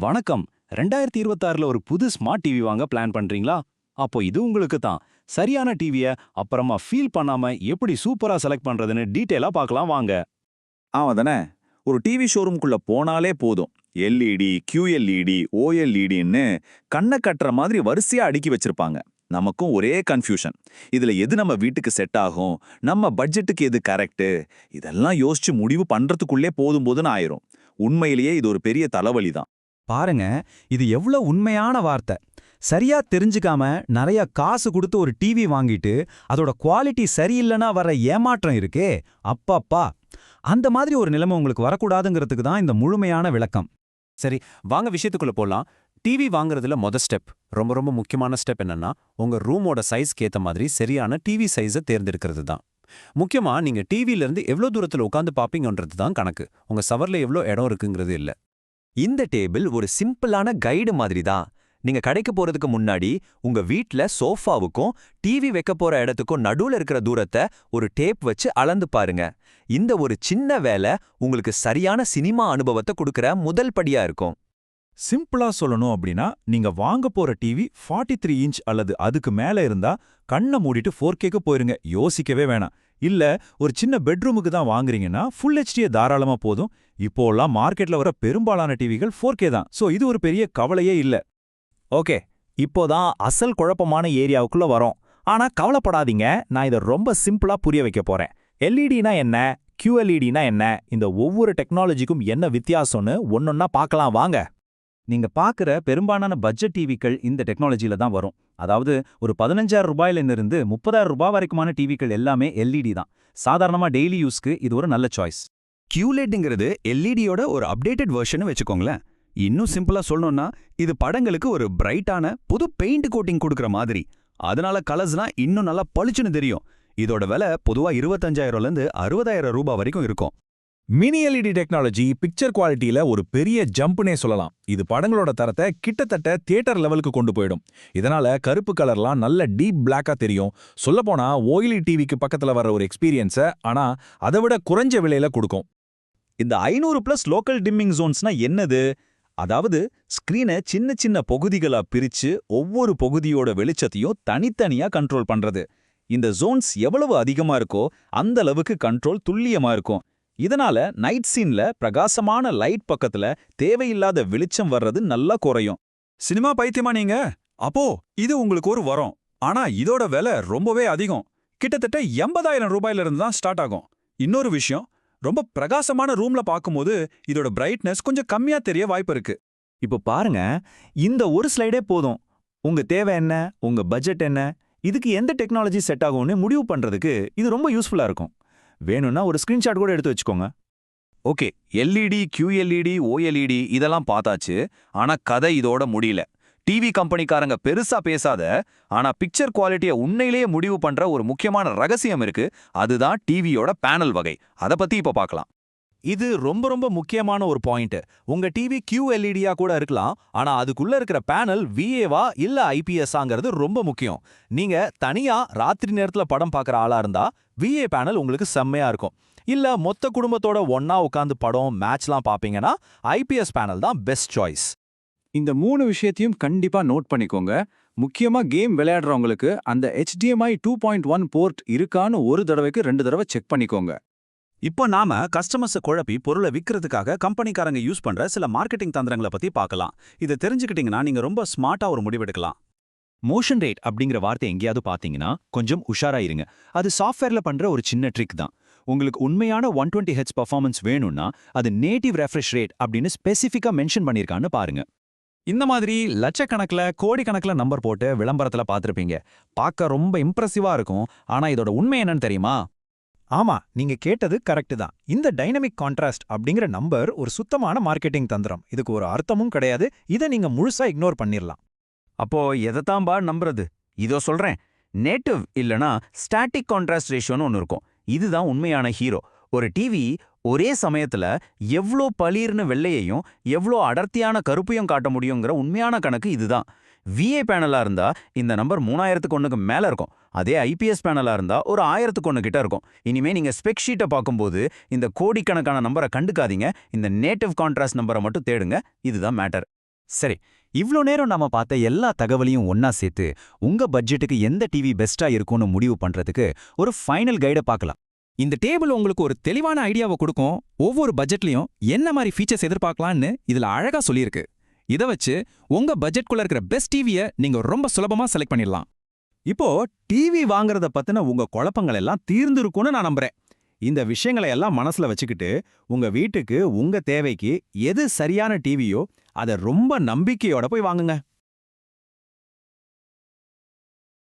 வணக்கம். ரெண்டாயிரத்தி இருபத்தாறுல ஒரு புது ஸ்மார்ட் டிவி வாங்க பிளான் பண்றீங்களா? அப்போ இது உங்களுக்கு தான். சரியான டிவிய அப்புறமா ஃபீல் பண்ணாம எப்படி சூப்பரா செலக்ட் பண்றதுன்னு டீட்டெயிலா பார்க்கலாம் வாங்க. ஆமா தானே? ஒரு டிவி ஷோரூம்குள்ள போனாலே போதும். எல்இடி கியூஎல்இடி ஓஎல்இடின்னு கண்ணை கட்டுற மாதிரி வரிசையா அடுக்கி வச்சிருப்பாங்க. நமக்கும் ஒரே கன்ஃபியூஷன் இதுல எது நம்ம வீட்டுக்கு செட் ஆகும்? நம்ம பட்ஜெட்டுக்கு எது கரெக்ட் இதெல்லாம் யோசிச்சு முடிவு பண்றதுக்குள்ளே போதும் போதுன்னு ஆயிரும். உண்மையிலேயே இது ஒரு பெரிய தலைவலி தான். பாருங்க இது எவ்வளோ உண்மையான வார்த்தை. சரியா தெரிஞ்சுக்காம நிறைய காசு கொடுத்து ஒரு டிவி வாங்கிட்டு அதோட குவாலிட்டி சரியில்லைன்னா வர ஏமாற்றம் இருக்கே அப்பாப்பா. அந்த மாதிரி ஒரு நிலைமை உங்களுக்கு வரக்கூடாதுங்கிறதுக்கு தான் இந்த முழுமையான விளக்கம். சரி வாங்க விஷயத்துக்குள்ள போலாம். டிவி வாங்குறதுல மொத ஸ்டெப் ரொம்ப ரொம்ப முக்கியமான ஸ்டெப் என்னன்னா உங்க ரூமோட சைஸ்க்கு ஏத்த மாதிரி சரியான டிவி சைஸை தேர்ந்தெடுக்கிறது தான். முக்கியமா நீங்க டிவில இருந்து எவ்வளவு தூரத்துல உட்காந்து பாப்பீங்கன்றது தான் கணக்கு. உங்க சவர்ல எவ்வளோ இடம் இருக்குங்கிறது இல்ல. இந்த டேபிள் ஒரு சிம்பிளான கைடு மாதிரி தான் நீங்க கடைக்கு போறதுக்கு முன்னாடி உங்க வீட்ல சோஃபாவுக்கும் டிவி வைக்க போற இடத்துக்கும் நடுவுல இருக்கிற தூரத்தை ஒரு டேப் வச்சு அளந்து பாருங்க. இந்த ஒரு சின்ன வேலை உங்களுக்கு சரியான சினிமா அனுபவத்தை கொடுக்கற முதல் படியா இருக்கும். சிம்பிளா சொல்லணும் அப்படின்னா நீங்க வாங்க போற டிவி 43 த்ரீ இன்ச் அல்லது அதுக்கு மேல இருந்தா கண்ணை மூடிட்டு ஃபோர் கேக்கு போயிருங்க. யோசிக்கவே வேணாம். இல்ல ஒரு சின்ன பெட்ரூமுக்கு தான் வாங்குறீங்கன்னா ஃபுல் ஹெச்டியே தாராளமா போதும். இப்போலாம் மார்க்கெட்ல வர பெரும்பாலான டிவிகள் 4K தான். ஸோ இது ஒரு பெரிய கவலையே இல்ல. ஓகே இப்போதான் அசல் குழப்பமான ஏரியாவுக்குள்ள வரோம். ஆனா கவலைப்படாதீங்க. நான் இதை ரொம்ப சிம்பிளா புரிய வைக்க போறேன். எல்இடினா என்ன? கியூஎல்இடினா என்ன? இந்த ஒவ்வொரு டெக்னாலஜிக்கும் என்ன வித்தியாசம்னு ஒன்னொன்னா பார்க்கலாம். வாங்க. நீங்க பார்க்குற பெரும்பாலான பட்ஜெட் டிவிக்கள் இந்த டெக்னாலஜில தான் வரும். அதாவது ஒரு பதினஞ்சாயிரம் ரூபாயிலிருந்து முப்பதாயிரம் ரூபாய் வரைக்குமான டிவிக்கள் எல்லாமே எல்இடி தான். சாதாரணமா டெய்லி யூஸ்க்கு இது ஒரு நல்ல சாய்ஸ் கியூலேட்டுங்கிறது எல்இடியோட ஒரு அப்டேட்டட் வெர்ஷன் வச்சுக்கோங்களேன். இன்னும் சிம்பிளா சொல்லணும்னா இது படங்களுக்கு ஒரு பிரைட்டான புது பெயிண்ட் கோட்டிங் கொடுக்குற மாதிரி. அதனால கலர்ஸ்லாம் இன்னும் நல்லா பளிச்சுன்னு தெரியும். இதோட விலை பொதுவா இருபத்தஞ்சாயிரம்லேருந்து அறுபதாயிரம் ரூபாய் வரைக்கும் இருக்கும். மினி எல்இடி டெக்னாலஜி பிக்சர் குவாலிட்டியில ஒரு பெரிய ஜம்ப்னே சொல்லலாம். இது படங்களோட தரத்தை கிட்டத்தட்ட தியேட்டர் லெவலுக்கு கொண்டு போயிடும். இதனால கருப்பு கலர்லாம் நல்ல டீப் பிளாக்கா தெரியும். சொல்லப்போனா ஓயிலி டிவிக்கு பக்கத்துல வர ஒரு எக்ஸ்பீரியன்ஸை ஆனா அதை விட குறைஞ்ச விலையில கொடுக்கும். இந்த ஐநூறு பிளஸ் லோக்கல் டிம்மிங் ஜோன்ஸ்னா என்னது? அதாவது ஸ்கிரீனை சின்ன சின்ன பகுதிகளா பிரிச்சு ஒவ்வொரு பகுதியோட வெளிச்சத்தையும் தனித்தனியா கண்ட்ரோல் பண்றது. இந்த ஜோன்ஸ் எவ்வளவு அதிகமா இருக்கோ அந்த அளவுக்கு கண்ட்ரோல் துல்லியமா இருக்கும். இதனால நைட் சீன்ல பிரகாசமான லைட் பக்கத்துல தேவையில்லாத வெளிச்சம் வர்றது நல்லா குறையும். சினிமா பைத்தியமா நீங்க? அப்போ இது உங்களுக்கு ஒரு வரம். ஆனா இதோட விலை ரொம்பவே அதிகம். கிட்டத்தட்ட எண்பதாயிரம் ரூபாயில இருந்து தான் ஸ்டார்ட் ஆகும். இன்னொரு விஷயம் ரொம்ப பிரகாசமான ரூம்ல பார்க்கும்போது இதோட பிரைட்னஸ் கொஞ்சம் கம்மியா தெரிய வாய்ப்பு இருக்கு. இப்போ பாருங்க இந்த ஒரு ஸ்லைடே போதும். உங்க தேவை என்ன? உங்க பட்ஜெட் என்ன? இதுக்கு எந்த டெக்னாலஜி செட் ஆகும்னு முடிவு பண்றதுக்கு இது ரொம்ப யூஸ்ஃபுல்லா இருக்கும். வேணும்னா ஒரு ஸ்கிரீன்ஷாட் கூட எடுத்து வச்சுக்கோங்க. ஓகே எல்இடி கியூஎல்இடி ஓஎல்இடி இதெல்லாம் பார்த்தாச்சு. ஆனா கதை இதோட முடியல. டிவி கம்பெனிக்காரங்க பெருசா பேசாத ஆனா பிக்சர் குவாலிட்டியை உண்மையிலேயே முடிவு பண்ற ஒரு முக்கியமான ரகசியம் இருக்கு. அதுதான் டிவியோட பேனல் வகை. அத பத்தி இப்ப பார்க்கலாம். இது ரொம்ப ரொம்ப முக்கியமான ஒரு பாயிண்ட் உங்க டிவி QLED-யா கூட இருக்கலாம். ஆனா அதுக்குள்ள இருக்கிற பேனல் விஏவா இல்ல ஐபிஎஸ்ஆங்கிறது ரொம்ப முக்கியம். நீங்க தனியா ராத்திரி நேரத்துல படம் பார்க்குற ஆளா இருந்தா விஏ பேனல் உங்களுக்கு செம்மையா இருக்கும். இல்ல மொத்த குடும்பத்தோட ஒன்னா உட்காந்து படம் மேட்ச்லாம் பாப்பீங்கன்னா ஐபிஎஸ் பேனல் தான் பெஸ்ட் சாய்ஸ் இந்த மூணு விஷயத்தையும் கண்டிப்பா நோட் பண்ணிக்கோங்க. முக்கியமா கேம் விளையாடுறவங்களுக்கு அந்த HDMI two point one port இருக்கான்னு ஒரு தடவைக்கு ரெண்டு தடவை செக் பண்ணிக்கோங்க. இப்போ நாம கஸ்டமர்ஸை குழப்பி பொருளை விற்கிறதுக்காக கம்பெனிக்காரங்க யூஸ் பண்ற சில மார்க்கெட்டிங் தந்திரங்களை பத்தி பார்க்கலாம். இதை தெரிஞ்சுக்கிட்டீங்கன்னா நீங்க ரொம்ப ஸ்மார்ட்டா ஒரு முடிவெடுக்கலாம் மோஷன் ரேட் அப்படிங்கிற வார்த்தை எங்கேயாவது பார்த்தீங்கன்னா கொஞ்சம் உஷாரா இருங்க. அது சாஃப்ட்வேர்ல பண்ற ஒரு சின்ன ட்ரிக் தான். உங்களுக்கு உண்மையான ஒன் டுவெண்ட்டி ஹெச் பர்ஃபார்மன்ஸ் வேணும்னா அது நேட்டிவ் ரெஃப்ரெஷ் ரேட் அப்படின்னு ஸ்பெசிஃபிக்கா மென்ஷன் பண்ணியிருக்கான்னு பாருங்க. இந்த மாதிரி லட்சக்கணக்கில் கோடிக்கணக்கில் நம்பர் போட்டு விளம்பரத்துல பார்த்துருப்பீங்க. பார்க்க ரொம்ப இம்ப்ரெசிவா இருக்கும். ஆனா இதோட உண்மை என்னன்னு தெரியுமா? ஆமா நீங்க கேட்டது கரெக்ட் தான். இந்த டைனமிக் கான்ட்ராஸ்ட் அப்படிங்கிற நம்பர் ஒரு சுத்தமான மார்க்கெட்டிங் தந்திரம். இதுக்கு ஒரு அர்த்தமும் கிடையாது. இதை நீங்க முழுசா இக்னோர் பண்ணிடலாம் அப்போ எதைத்தாம்பா நம்புறது? இதோ சொல்றேன். நேட்டிவ் இல்லனா ஸ்டாட்டிக் கான்ட்ராஸ்ட் ரேஷியோன்னு ஒன்று இருக்கும். இதுதான் உண்மையான ஹீரோ ஒரு டிவி ஒரே சமயத்துல எவ்ளோ பளீர்னு வெள்ளையையும் எவ்ளோ அடர்த்தியான கருப்பையும் காட்ட முடியுங்கிற உண்மையான கணக்கு இதுதான். விஏ பேனலாக இருந்தா இந்த நம்பர் மூணாயிரத்துக்கு ஒண்ணுக்கு மேல இருக்கும். அதே ஐபிஎஸ் பேனலா இருந்தா ஒரு ஆயிரத்துக்கு ஒன்று கிட்ட இருக்கும். இனிமே நீங்க ஸ்பெக் ஷீட்டை பார்க்கும்போது இந்த கோடிக்கணக்கான நம்பரை கண்டுக்காதீங்க. இந்த நேட்டிவ் கான்ட்ராஸ்ட் நம்பரை மட்டும் தேடுங்க. இதுதான் மேட்டர் சரி இவ்ளோ நேரம் நாம பார்த்த எல்லா தகவலையும் ஒன்னா சேர்த்து உங்க பட்ஜெட்டுக்கு எந்த டிவி பெஸ்ட்டாக இருக்கும்னு முடிவு பண்றதுக்கு ஒரு ஃபைனல் கைட பார்க்கலாம். இந்த டேபிள் உங்களுக்கு ஒரு தெளிவான ஐடியாவை கொடுக்கும். ஒவ்வொரு பட்ஜெட்லயும் என்ன மாதிரி ஃபீச்சர்ஸ் எதிர்பார்க்கலாம்னு இதுல அழகா சொல்லியிருக்கு. இதை வச்சு உங்க பட்ஜெட்குள்ள இருக்கிற பெஸ்ட் டிவியை நீங்க ரொம்ப சுலபமா செலக்ட் பண்ணிடலாம். இப்போ டிவி வாங்குறத பத்தின உங்க குழப்பங்கள் எல்லாம் தீர்ந்திருக்கும்னு நான் நம்புறேன். இந்த விஷயங்களை எல்லாம் மனசுல வச்சுக்கிட்டு உங்க வீட்டுக்கு உங்க தேவைக்கு எது சரியான டிவியோ அதை ரொம்ப நம்பிக்கையோட போய் வாங்குங்க.